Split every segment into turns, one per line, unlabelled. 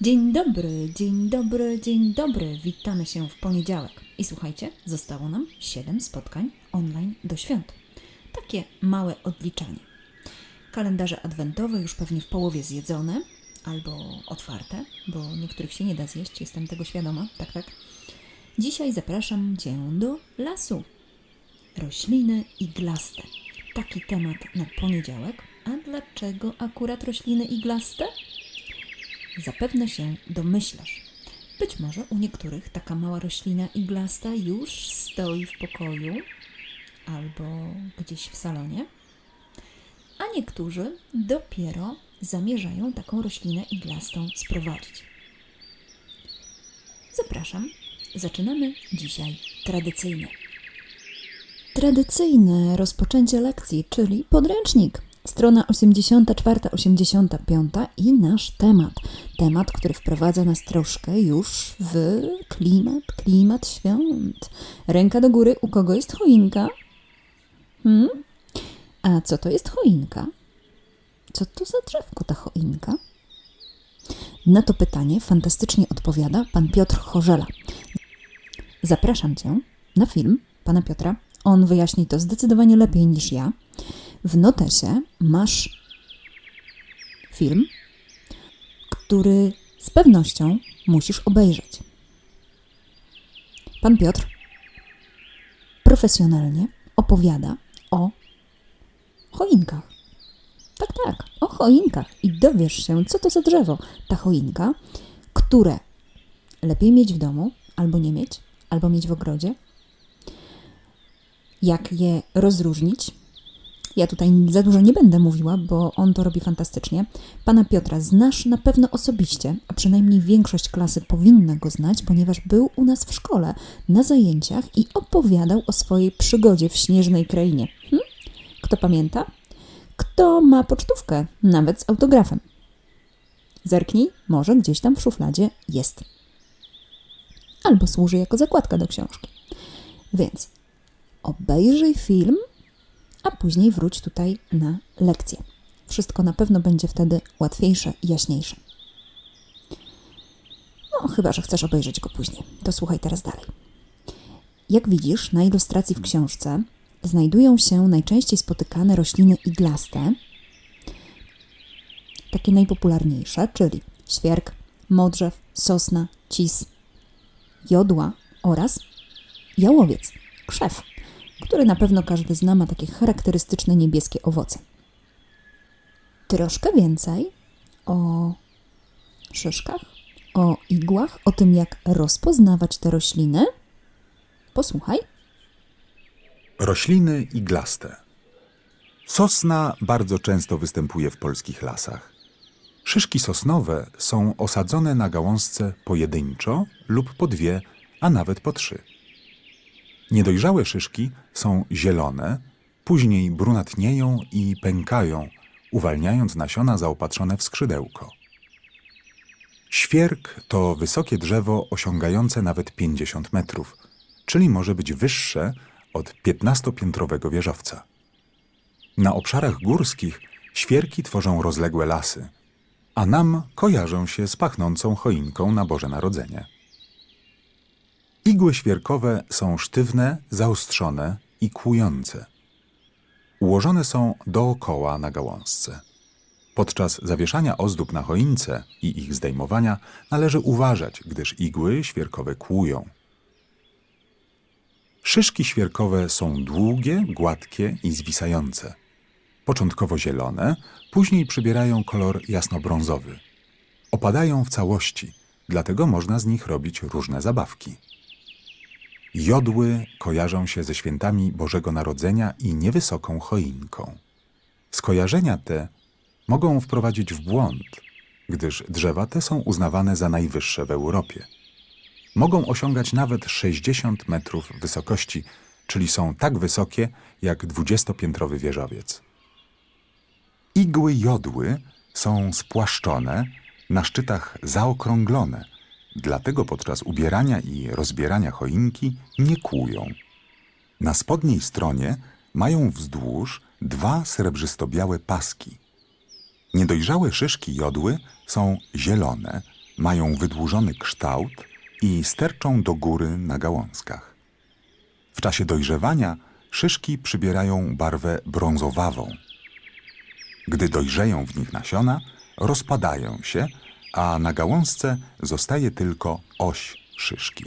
Dzień dobry, dzień dobry, dzień dobry. Witamy się w poniedziałek. I słuchajcie, zostało nam 7 spotkań online do świąt. Takie małe odliczanie. Kalendarze adwentowe już pewnie w połowie zjedzone albo otwarte, bo niektórych się nie da zjeść, jestem tego świadoma. Tak, tak. Dzisiaj zapraszam Cię do lasu. Rośliny iglaste. Taki temat na poniedziałek. A dlaczego akurat rośliny iglaste? Zapewne się domyślasz. Być może u niektórych taka mała roślina iglasta już stoi w pokoju albo gdzieś w salonie, a niektórzy dopiero zamierzają taką roślinę iglastą sprowadzić. Zapraszam. Zaczynamy dzisiaj tradycyjnie. Tradycyjne rozpoczęcie lekcji, czyli podręcznik. Strona 84-85 i nasz temat. Temat, który wprowadza nas troszkę już w klimat, klimat świąt. Ręka do góry, u kogo jest choinka? Hmm? A co to jest choinka? Co to za drzewko ta choinka? Na to pytanie fantastycznie odpowiada pan Piotr Chorzela. Zapraszam Cię na film pana Piotra. On wyjaśni to zdecydowanie lepiej niż ja. W notesie masz film, który z pewnością musisz obejrzeć. Pan Piotr profesjonalnie opowiada o choinkach. Tak, tak, o choinkach. I dowiesz się, co to za drzewo. Ta choinka, które lepiej mieć w domu, albo nie mieć, albo mieć w ogrodzie. Jak je rozróżnić, ja tutaj za dużo nie będę mówiła, bo on to robi fantastycznie. Pana Piotra znasz na pewno osobiście, a przynajmniej większość klasy powinna go znać, ponieważ był u nas w szkole na zajęciach i opowiadał o swojej przygodzie w śnieżnej krainie. Hm? Kto pamięta? Kto ma pocztówkę, nawet z autografem? Zerknij, może gdzieś tam w szufladzie jest. Albo służy jako zakładka do książki. Więc obejrzyj film a później wróć tutaj na lekcję. Wszystko na pewno będzie wtedy łatwiejsze i jaśniejsze. No, chyba że chcesz obejrzeć go później. To słuchaj teraz dalej. Jak widzisz, na ilustracji w książce znajdują się najczęściej spotykane rośliny iglaste, takie najpopularniejsze, czyli świerk, modrzew, sosna, cis, jodła oraz jałowiec, krzew który na pewno każdy zna, ma takie charakterystyczne niebieskie owoce. Troszkę więcej o szyszkach, o igłach, o tym, jak rozpoznawać te rośliny. Posłuchaj.
Rośliny iglaste. Sosna bardzo często występuje w polskich lasach. Szyszki sosnowe są osadzone na gałązce pojedynczo lub po dwie, a nawet po trzy. Niedojrzałe szyszki są zielone, później brunatnieją i pękają, uwalniając nasiona zaopatrzone w skrzydełko. Świerk to wysokie drzewo osiągające nawet 50 metrów, czyli może być wyższe od 15-piętrowego wieżowca. Na obszarach górskich świerki tworzą rozległe lasy, a nam kojarzą się z pachnącą choinką na Boże Narodzenie. Igły świerkowe są sztywne, zaostrzone i kłujące. Ułożone są dookoła na gałązce. Podczas zawieszania ozdób na choince i ich zdejmowania należy uważać, gdyż igły świerkowe kłują. Szyszki świerkowe są długie, gładkie i zwisające. Początkowo zielone, później przybierają kolor jasnobrązowy. Opadają w całości, dlatego można z nich robić różne zabawki. Jodły kojarzą się ze świętami Bożego Narodzenia i niewysoką choinką. Skojarzenia te mogą wprowadzić w błąd, gdyż drzewa te są uznawane za najwyższe w Europie. Mogą osiągać nawet 60 metrów wysokości, czyli są tak wysokie jak dwudziestopiętrowy wieżowiec. Igły jodły są spłaszczone, na szczytach zaokrąglone – Dlatego podczas ubierania i rozbierania choinki nie kłują. Na spodniej stronie mają wzdłuż dwa srebrzysto-białe paski. Niedojrzałe szyszki jodły są zielone, mają wydłużony kształt i sterczą do góry na gałązkach. W czasie dojrzewania szyszki przybierają barwę brązowawą. Gdy dojrzeją w nich nasiona, rozpadają się, a na gałązce zostaje tylko oś szyszki.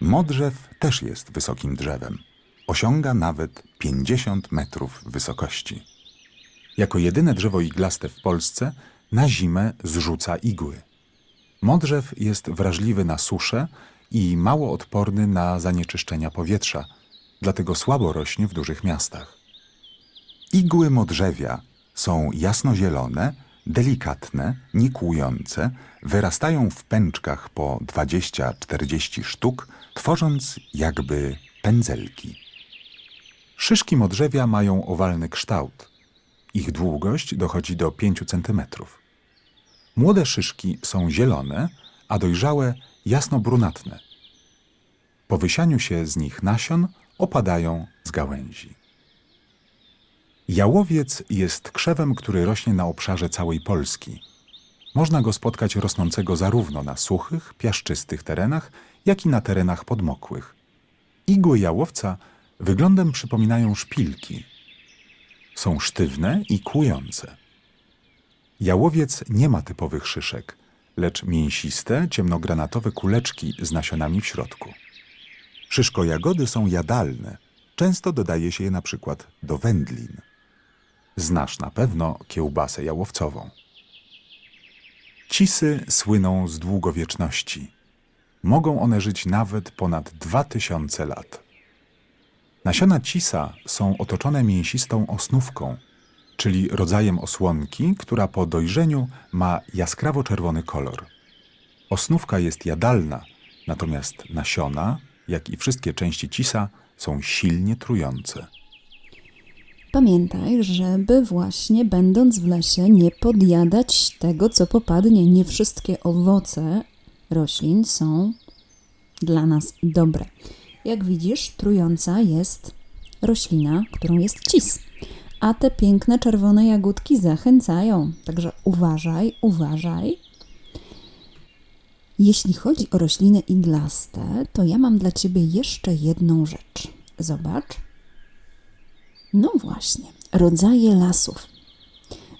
Modrzew też jest wysokim drzewem. Osiąga nawet 50 metrów wysokości. Jako jedyne drzewo iglaste w Polsce na zimę zrzuca igły. Modrzew jest wrażliwy na suszę i mało odporny na zanieczyszczenia powietrza, dlatego słabo rośnie w dużych miastach. Igły modrzewia są jasnozielone, delikatne, nikłujące, wyrastają w pęczkach po 20-40 sztuk, tworząc jakby pędzelki. Szyszki modrzewia mają owalny kształt. Ich długość dochodzi do 5 cm. Młode szyszki są zielone, a dojrzałe jasno-brunatne. Po wysianiu się z nich nasion opadają z gałęzi. Jałowiec jest krzewem, który rośnie na obszarze całej Polski. Można go spotkać rosnącego zarówno na suchych, piaszczystych terenach, jak i na terenach podmokłych. Igły jałowca wyglądem przypominają szpilki. Są sztywne i kłujące. Jałowiec nie ma typowych szyszek, lecz mięsiste, ciemnogranatowe kuleczki z nasionami w środku. Szyszko-jagody są jadalne. Często dodaje się je na przykład do wędlin. Znasz na pewno kiełbasę jałowcową. Cisy słyną z długowieczności. Mogą one żyć nawet ponad 2000 lat. Nasiona cisa są otoczone mięsistą osnówką, czyli rodzajem osłonki, która po dojrzeniu ma jaskrawo-czerwony kolor. Osnówka jest jadalna, natomiast nasiona, jak i wszystkie części cisa, są silnie trujące.
Pamiętaj, żeby właśnie będąc w lesie nie podjadać tego, co popadnie. Nie wszystkie owoce roślin są dla nas dobre. Jak widzisz, trująca jest roślina, którą jest cis. A te piękne czerwone jagódki zachęcają. Także uważaj, uważaj. Jeśli chodzi o rośliny iglaste, to ja mam dla Ciebie jeszcze jedną rzecz. Zobacz. No właśnie, rodzaje lasów.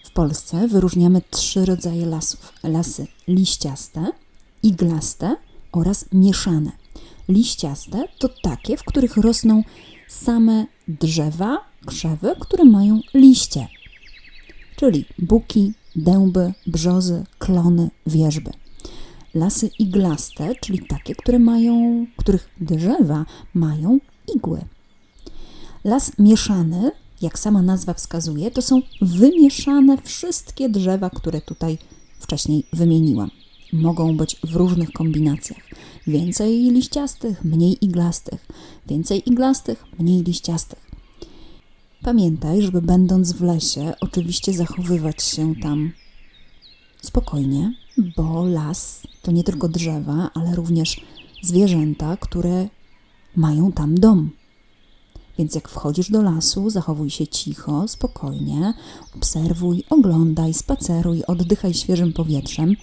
W Polsce wyróżniamy trzy rodzaje lasów: lasy liściaste, iglaste oraz mieszane. Liściaste to takie, w których rosną same drzewa, krzewy, które mają liście, czyli buki, dęby, brzozy, klony, wierzby. Lasy iglaste, czyli takie, które mają, których drzewa mają igły. Las mieszany, jak sama nazwa wskazuje, to są wymieszane wszystkie drzewa, które tutaj wcześniej wymieniłam. Mogą być w różnych kombinacjach. Więcej liściastych, mniej iglastych, więcej iglastych, mniej liściastych. Pamiętaj, żeby będąc w lesie, oczywiście zachowywać się tam spokojnie, bo las to nie tylko drzewa, ale również zwierzęta, które mają tam dom. Więc jak wchodzisz do lasu, zachowuj się cicho, spokojnie, obserwuj, oglądaj, spaceruj, oddychaj świeżym powietrzem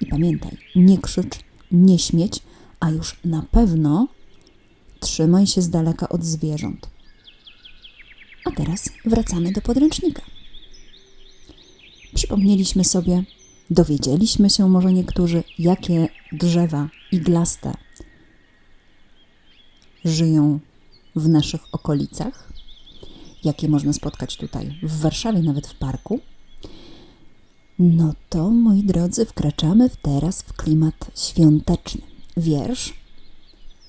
i pamiętaj, nie krzycz, nie śmieć, a już na pewno trzymaj się z daleka od zwierząt. A teraz wracamy do podręcznika. Przypomnieliśmy sobie, dowiedzieliśmy się może niektórzy, jakie drzewa iglaste żyją w naszych okolicach, jakie można spotkać tutaj w Warszawie, nawet w parku. No to, moi drodzy, wkraczamy teraz w klimat świąteczny. Wiersz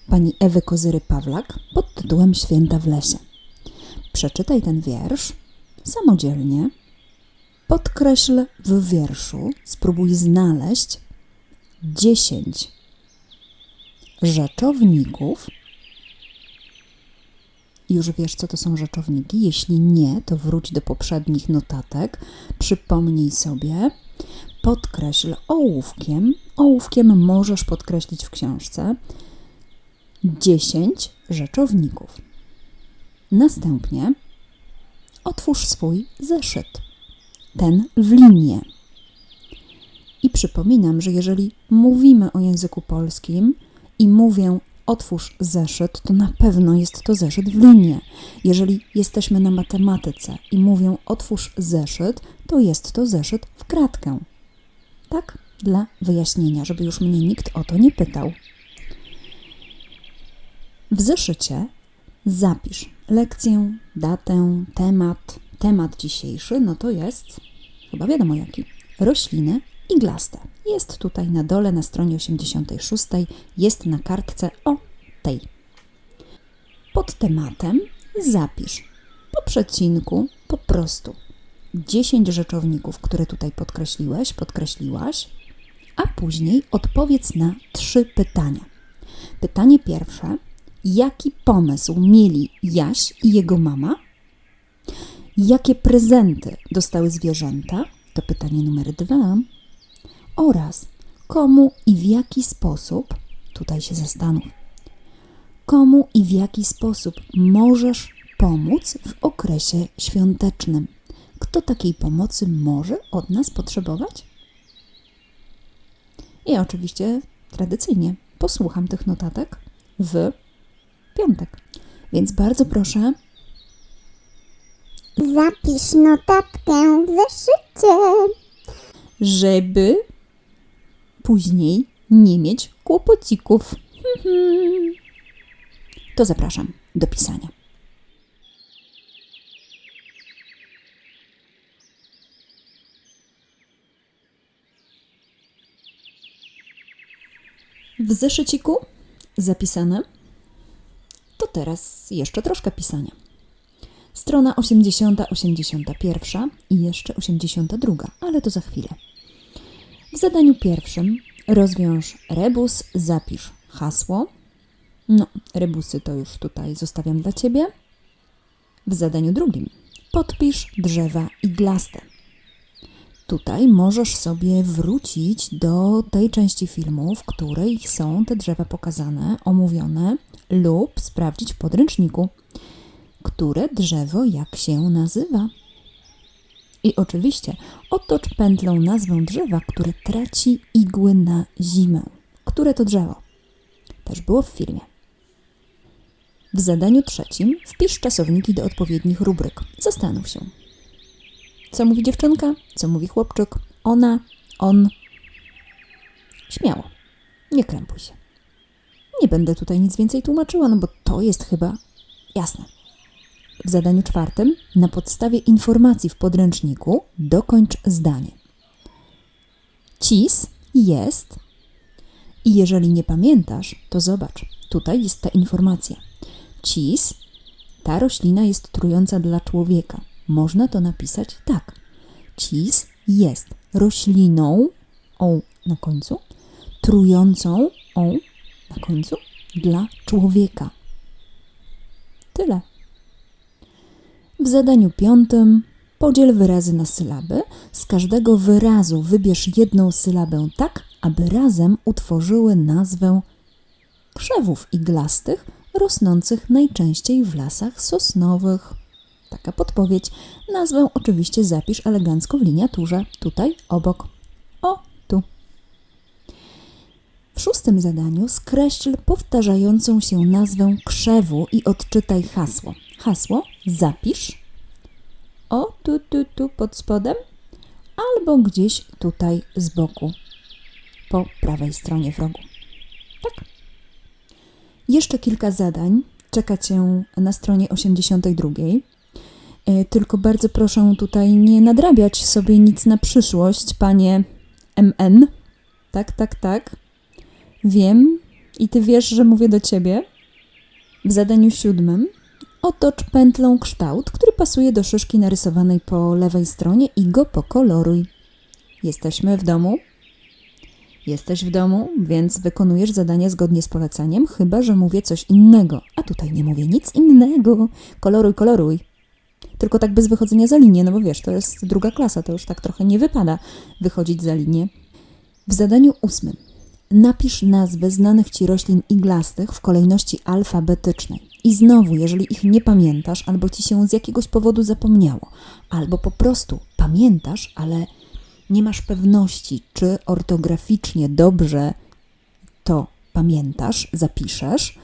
pani Ewy Kozyry-Pawlak pod tytułem Święta w lesie. Przeczytaj ten wiersz samodzielnie. Podkreśl w wierszu, spróbuj znaleźć 10 rzeczowników, już wiesz, co to są rzeczowniki. Jeśli nie, to wróć do poprzednich notatek, przypomnij sobie, podkreśl ołówkiem. Ołówkiem możesz podkreślić w książce 10 rzeczowników. Następnie otwórz swój zeszyt, ten w linię. I przypominam, że jeżeli mówimy o języku polskim i mówię otwórz zeszyt, to na pewno jest to zeszyt w linie. Jeżeli jesteśmy na matematyce i mówię otwórz zeszyt, to jest to zeszyt w kratkę. Tak, dla wyjaśnienia, żeby już mnie nikt o to nie pytał. W zeszycie zapisz lekcję, datę, temat. Temat dzisiejszy, no to jest, chyba wiadomo jaki, rośliny iglaste. Jest tutaj na dole na stronie 86, jest na kartce o tej. Pod tematem zapisz po przecinku po prostu 10 rzeczowników, które tutaj podkreśliłeś, podkreśliłaś, a później odpowiedz na trzy pytania. Pytanie pierwsze: jaki pomysł mieli Jaś i jego mama? Jakie prezenty dostały zwierzęta? To pytanie numer dwa. Oraz komu i w jaki sposób, tutaj się zastanów, komu i w jaki sposób możesz pomóc w okresie świątecznym? Kto takiej pomocy może od nas potrzebować? I oczywiście tradycyjnie posłucham tych notatek w piątek. Więc bardzo proszę,
Zapisz notatkę w zeszycie.
żeby później nie mieć kłopocików. To zapraszam do pisania. W zeszyciku zapisane. To teraz jeszcze troszkę pisania. Strona 80, 81 i jeszcze 82, ale to za chwilę. W zadaniu pierwszym rozwiąż rebus, zapisz hasło. No, rebusy to już tutaj zostawiam dla Ciebie. W zadaniu drugim podpisz drzewa iglaste. Tutaj możesz sobie wrócić do tej części filmu, w której są te drzewa pokazane, omówione, lub sprawdzić w podręczniku, które drzewo jak się nazywa. I oczywiście otocz pętlą nazwę drzewa, które traci igły na zimę. Które to drzewo? Też było w filmie. W zadaniu trzecim wpisz czasowniki do odpowiednich rubryk. Zastanów się. Co mówi dziewczynka? Co mówi chłopczyk? Ona, on. Śmiało. Nie krępuj się. Nie będę tutaj nic więcej tłumaczyła, no bo to jest chyba jasne. W zadaniu czwartym, na podstawie informacji w podręczniku, dokończ zdanie. Cis jest. I jeżeli nie pamiętasz, to zobacz, tutaj jest ta informacja. Cis, ta roślina jest trująca dla człowieka. Można to napisać tak. Cis jest rośliną, o na końcu, trującą, o na końcu, dla człowieka. Tyle. W zadaniu piątym podziel wyrazy na sylaby. Z każdego wyrazu wybierz jedną sylabę tak, aby razem utworzyły nazwę krzewów iglastych rosnących najczęściej w lasach sosnowych. Taka podpowiedź. Nazwę oczywiście zapisz elegancko w liniaturze, tutaj obok. O, tu. W szóstym zadaniu skreśl powtarzającą się nazwę krzewu i odczytaj hasło. Hasło zapisz o tu, tu, tu pod spodem albo gdzieś tutaj z boku po prawej stronie w rogu. Tak. Jeszcze kilka zadań czeka Cię na stronie 82. E, Tylko bardzo proszę tutaj nie nadrabiać sobie nic na przyszłość, panie MN. Tak, tak, tak. Wiem i ty wiesz, że mówię do ciebie. W zadaniu siódmym otocz pętlą kształt, który pasuje do szyszki narysowanej po lewej stronie i go pokoloruj. Jesteśmy w domu. Jesteś w domu, więc wykonujesz zadanie zgodnie z poleceniem, chyba że mówię coś innego. A tutaj nie mówię nic innego. Koloruj, koloruj. Tylko tak bez wychodzenia za linię, no bo wiesz, to jest druga klasa, to już tak trochę nie wypada wychodzić za linię. W zadaniu ósmym napisz nazwy znanych ci roślin iglastych w kolejności alfabetycznej. I znowu, jeżeli ich nie pamiętasz, albo ci się z jakiegoś powodu zapomniało, albo po prostu pamiętasz, ale nie masz pewności, czy ortograficznie dobrze to pamiętasz, zapiszesz,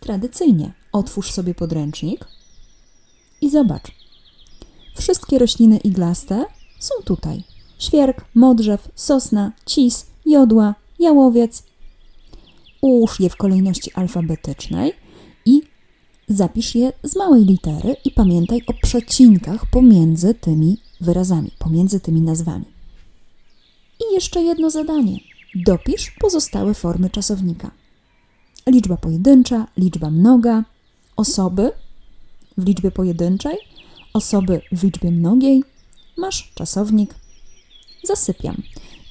tradycyjnie otwórz sobie podręcznik i zobacz. Wszystkie rośliny iglaste są tutaj. Świerk, modrzew, sosna, cis, jodła, jałowiec. Ułóż je w kolejności alfabetycznej i zapisz je z małej litery i pamiętaj o przecinkach pomiędzy tymi wyrazami, pomiędzy tymi nazwami. I jeszcze jedno zadanie. Dopisz pozostałe formy czasownika. Liczba pojedyncza, liczba mnoga, osoby w liczbie pojedynczej, osoby w liczbie mnogiej. Masz czasownik. Zasypiam.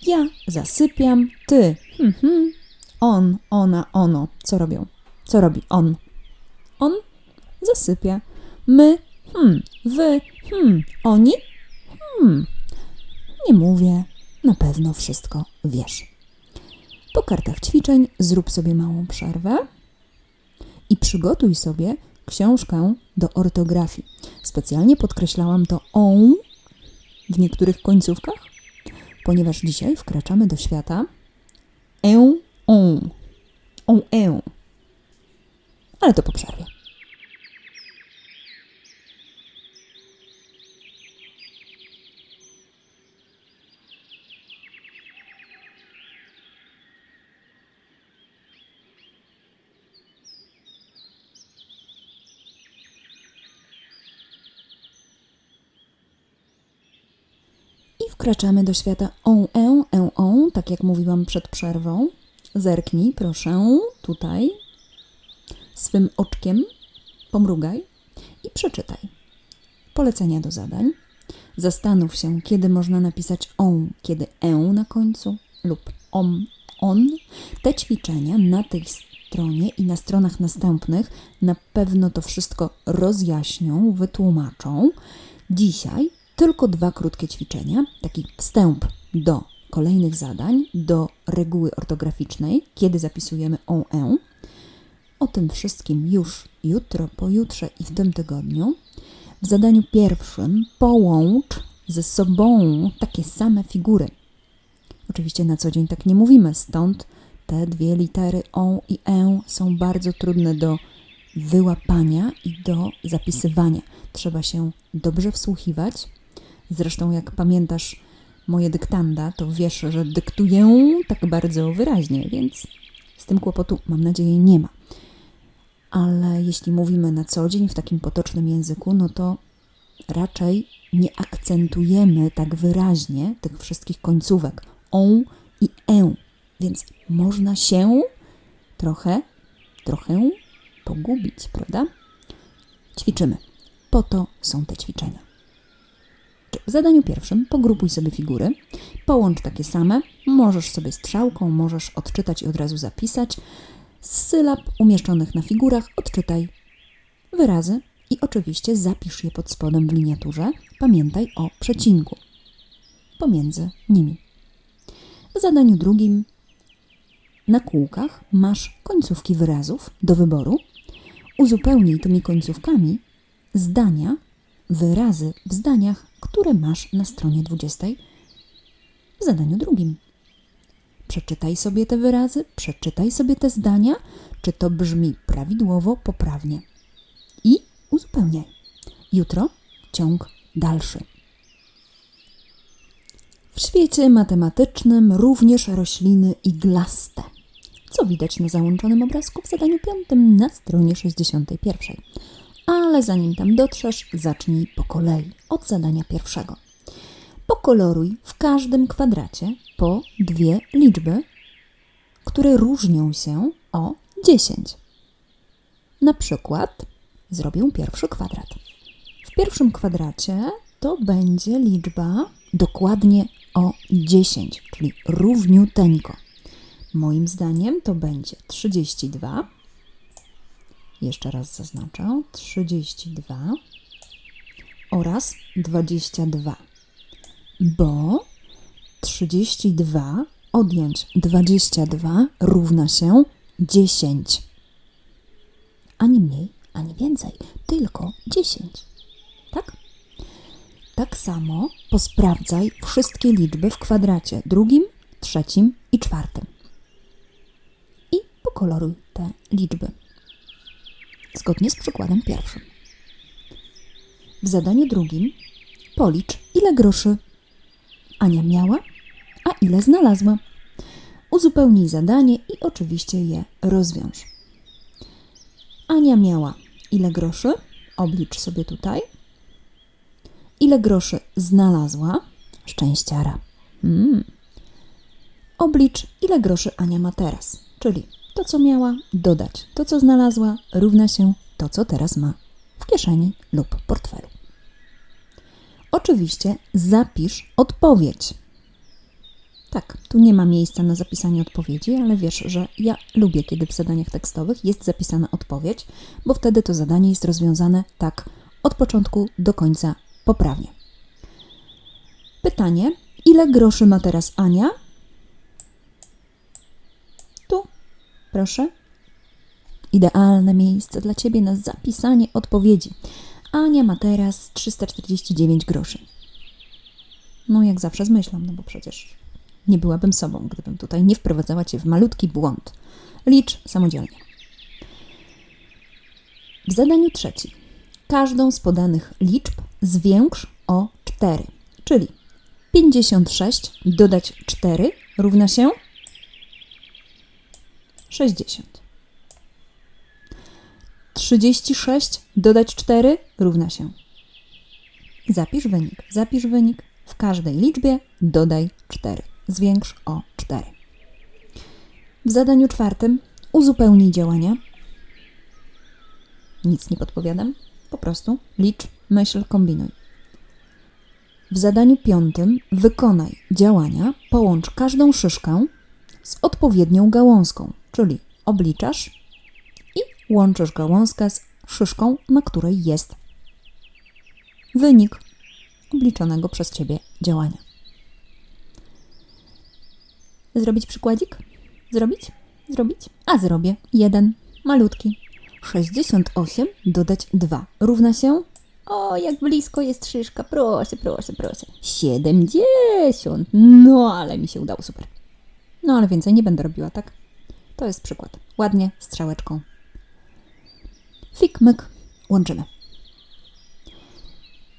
Ja zasypiam, ty, hmm, hmm, on, ona, ono. Co robią? Co robi on? On zasypia. My, hmm, wy, hmm, oni, hmm. Nie mówię, na pewno wszystko wiesz. Po kartach ćwiczeń zrób sobie małą przerwę i przygotuj sobie książkę do ortografii. Specjalnie podkreślałam to on w niektórych końcówkach, ponieważ dzisiaj wkraczamy do świata e, on, on, e. Ale to po przerwie. Wkraczamy do świata on, e, e, on, tak jak mówiłam przed przerwą. Zerknij, proszę, tutaj swym oczkiem, pomrugaj i przeczytaj. Polecenia do zadań. Zastanów się, kiedy można napisać on, kiedy e na końcu lub om, on. Te ćwiczenia na tej stronie i na stronach następnych na pewno to wszystko rozjaśnią, wytłumaczą. Dzisiaj tylko dwa krótkie ćwiczenia, taki wstęp do kolejnych zadań, do reguły ortograficznej, kiedy zapisujemy on, e. O tym wszystkim już jutro, pojutrze i w tym tygodniu. W zadaniu pierwszym połącz ze sobą takie same figury. Oczywiście na co dzień tak nie mówimy, stąd te dwie litery o i e są bardzo trudne do wyłapania i do zapisywania. Trzeba się dobrze wsłuchiwać. Zresztą, jak pamiętasz moje dyktanda, to wiesz, że dyktuję tak bardzo wyraźnie, więc z tym kłopotu, mam nadzieję, nie ma. Ale jeśli mówimy na co dzień w takim potocznym języku, no to raczej nie akcentujemy tak wyraźnie tych wszystkich końcówek on i e, więc można się trochę, trochę pogubić, prawda? Ćwiczymy. Po to są te ćwiczenia. W zadaniu pierwszym pogrupuj sobie figury, połącz takie same, możesz sobie strzałką, możesz odczytać i od razu zapisać. Z sylab umieszczonych na figurach odczytaj wyrazy i oczywiście zapisz je pod spodem w liniaturze. Pamiętaj o przecinku pomiędzy nimi. W zadaniu drugim na kółkach masz końcówki wyrazów do wyboru. Uzupełnij tymi końcówkami zdania, wyrazy w zdaniach, które masz na stronie 20 w zadaniu drugim. Przeczytaj sobie te wyrazy, przeczytaj sobie te zdania, czy to brzmi prawidłowo, poprawnie. I uzupełniaj. Jutro ciąg dalszy. W świecie matematycznym również rośliny iglaste, co widać na załączonym obrazku w zadaniu piątym na stronie 61. Ale zanim tam dotrzesz, zacznij po kolei od zadania pierwszego. Pokoloruj w każdym kwadracie po dwie liczby, które różnią się o 10. Na przykład zrobię pierwszy kwadrat. W pierwszym kwadracie to będzie liczba dokładnie o 10, czyli równiuteńko. Moim zdaniem to będzie 32. Jeszcze raz zaznaczę 32 oraz 22, bo 32 odjąć 22 równa się 10. Ani mniej, ani więcej, tylko 10. Tak? tak samo posprawdzaj wszystkie liczby w kwadracie drugim, trzecim i czwartym. I pokoloruj te liczby. Zgodnie z przykładem pierwszym. W zadaniu drugim policz, ile groszy Ania miała, a ile znalazła. Uzupełnij zadanie i oczywiście je rozwiąż. Ania miała ile groszy? Oblicz sobie tutaj. Ile groszy znalazła? Szczęściara. Mm. Oblicz, ile groszy Ania ma teraz. Czyli to, co miała, dodać to, co znalazła, równa się to, co teraz ma w kieszeni lub portfelu. Oczywiście zapisz odpowiedź. Tak, tu nie ma miejsca na zapisanie odpowiedzi, ale wiesz, że ja lubię, kiedy w zadaniach tekstowych jest zapisana odpowiedź, bo wtedy to zadanie jest rozwiązane tak od początku do końca poprawnie. Pytanie: ile groszy ma teraz Ania? Tu, proszę. Idealne miejsce dla Ciebie na zapisanie odpowiedzi. Ania ma teraz 349 groszy. No, jak zawsze z myślą, no bo przecież nie byłabym sobą, gdybym tutaj nie wprowadzała Cię w malutki błąd. Licz samodzielnie. W zadaniu trzecim. Każdą z podanych liczb zwiększ o 4, czyli 56 dodać 4 równa się 60. 36 dodać 4 równa się. Zapisz wynik. Zapisz wynik. W każdej liczbie dodaj 4. Zwiększ o 4. W zadaniu czwartym uzupełnij działania. Nic nie podpowiadam. Po prostu licz, myśl, kombinuj. W zadaniu piątym wykonaj działania, połącz każdą szyszkę z odpowiednią gałązką, czyli obliczasz i łączysz gałązkę z szyszką, na której jest wynik obliczonego przez Ciebie działania. Zrobić przykładzik? Zrobić? Zrobić? A zrobię. Jeden. Malutki. 68 dodać 2 równa się. O, jak blisko jest szyszka. Proszę, proszę, proszę. 70. No, ale mi się udało super. No, ale więcej nie będę robiła, tak? To jest przykład. Ładnie, strzałeczką. Fik, myk. Łączymy.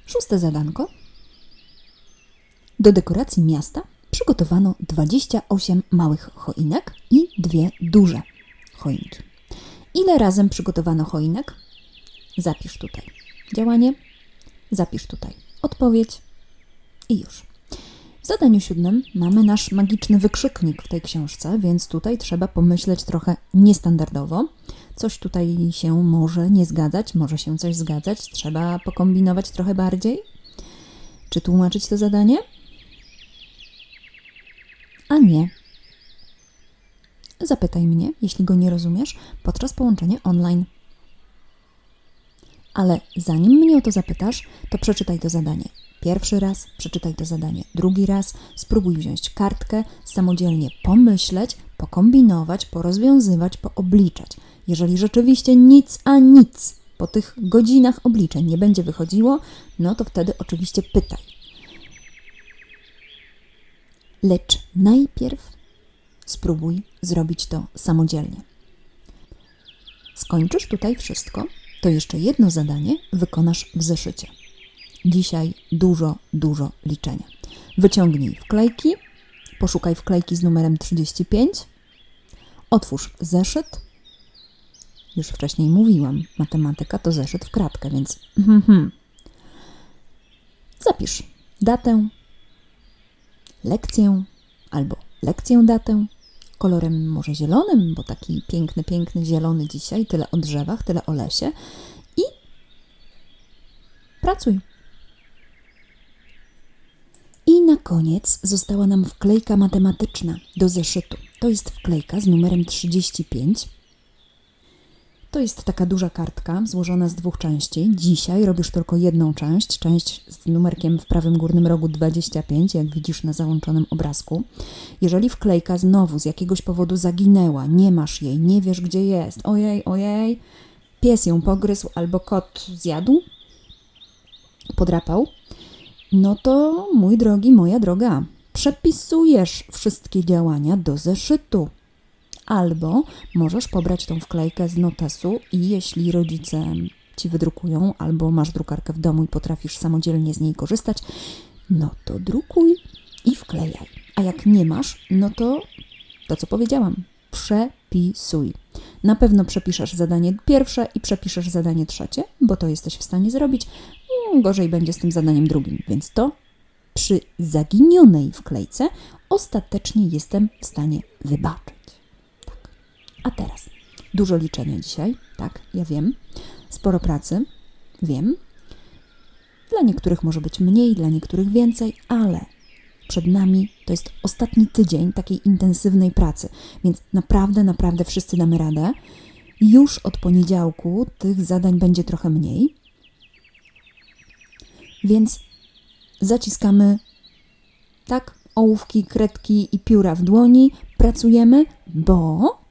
Szóste zadanko. Do dekoracji miasta przygotowano 28 małych choinek i dwie duże choinki. Ile razem przygotowano choinek? Zapisz tutaj działanie, zapisz tutaj odpowiedź i już. W zadaniu siódmym mamy nasz magiczny wykrzyknik w tej książce, więc tutaj trzeba pomyśleć trochę niestandardowo. Coś tutaj się może nie zgadzać, może się coś zgadzać, trzeba pokombinować trochę bardziej. Czy tłumaczyć to zadanie? A nie. Zapytaj mnie, jeśli go nie rozumiesz, podczas połączenia online. Ale zanim mnie o to zapytasz, to przeczytaj to zadanie. Pierwszy raz przeczytaj to zadanie, drugi raz spróbuj wziąć kartkę, samodzielnie pomyśleć, pokombinować, porozwiązywać, poobliczać. Jeżeli rzeczywiście nic a nic po tych godzinach obliczeń nie będzie wychodziło, no to wtedy oczywiście pytaj. Lecz najpierw spróbuj zrobić to samodzielnie. Skończysz tutaj wszystko, to jeszcze jedno zadanie wykonasz w zeszycie. Dzisiaj dużo, dużo liczenia. Wyciągnij wklejki, poszukaj wklejki z numerem 35, otwórz zeszyt. Już wcześniej mówiłam, matematyka to zeszyt w kratkę, więc mhm. zapisz datę, lekcję albo lekcję datę kolorem może zielonym, bo taki piękny, piękny zielony dzisiaj, tyle o drzewach, tyle o lesie i pracuj. I na koniec została nam wklejka matematyczna do zeszytu. To jest wklejka z numerem 35. To jest taka duża kartka złożona z dwóch części. Dzisiaj robisz tylko jedną część, część z numerkiem w prawym górnym rogu 25, jak widzisz na załączonym obrazku. Jeżeli wklejka znowu z jakiegoś powodu zaginęła, nie masz jej, nie wiesz gdzie jest, ojej, ojej, pies ją pogryzł albo kot zjadł, podrapał, no to mój drogi, moja droga, przepisujesz wszystkie działania do zeszytu. Albo możesz pobrać tą wklejkę z notesu i jeśli rodzice ci wydrukują, albo masz drukarkę w domu i potrafisz samodzielnie z niej korzystać, no to drukuj i wklejaj. A jak nie masz, no to to, co powiedziałam, przepisuj. Na pewno przepiszesz zadanie pierwsze i przepiszesz zadanie trzecie, bo to jesteś w stanie zrobić. Mm, Gorzej będzie z tym zadaniem drugim, więc to przy zaginionej wklejce ostatecznie jestem w stanie wybaczyć. A teraz dużo liczenia dzisiaj, tak, ja wiem. Sporo pracy, wiem. Dla niektórych może być mniej, dla niektórych więcej, ale przed nami to jest ostatni tydzień takiej intensywnej pracy, więc naprawdę, naprawdę wszyscy damy radę. Już od poniedziałku tych zadań będzie trochę mniej, więc zaciskamy tak ołówki, kredki i pióra w dłoni, pracujemy, bo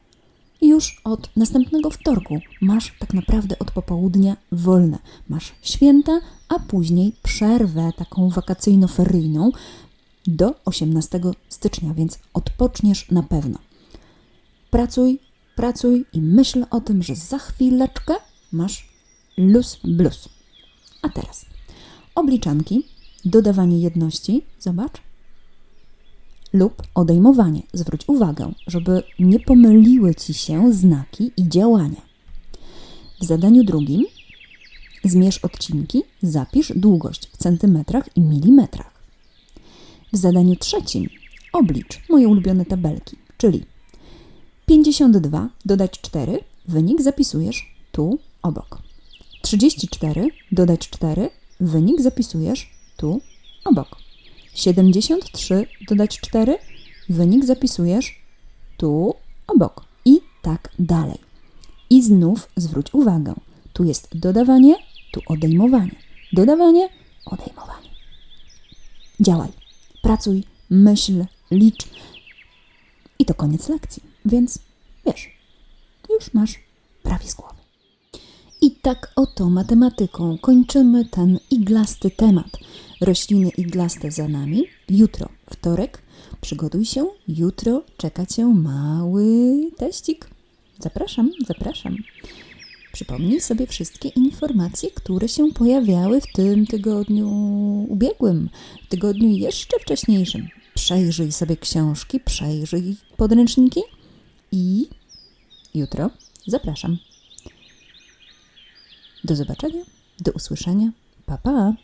już od następnego wtorku masz tak naprawdę od popołudnia wolne. Masz święta, a później przerwę taką wakacyjno-feryjną do 18 stycznia, więc odpoczniesz na pewno. Pracuj, pracuj i myśl o tym, że za chwileczkę masz luz blues. A teraz obliczanki, dodawanie jedności, zobacz, lub odejmowanie. Zwróć uwagę, żeby nie pomyliły ci się znaki i działania. W zadaniu drugim zmierz odcinki, zapisz długość w centymetrach i milimetrach. W zadaniu trzecim oblicz moje ulubione tabelki, czyli 52 dodać 4, wynik zapisujesz tu obok. 34 dodać 4, wynik zapisujesz tu obok. 73 dodać 4, wynik zapisujesz tu obok. I tak dalej. I znów zwróć uwagę, tu jest dodawanie, tu odejmowanie. Dodawanie, odejmowanie. Działaj, pracuj, myśl, licz. I to koniec lekcji, więc wiesz, już masz prawie z głowy. I tak oto matematyką kończymy ten iglasty temat. Rośliny iglaste za nami. Jutro, wtorek, przygotuj się. Jutro czeka cię mały teścik. Zapraszam, zapraszam. Przypomnij sobie wszystkie informacje, które się pojawiały w tym tygodniu ubiegłym, tygodniu jeszcze wcześniejszym. Przejrzyj sobie książki, przejrzyj podręczniki i jutro zapraszam. Do zobaczenia, do usłyszenia. Pa, pa!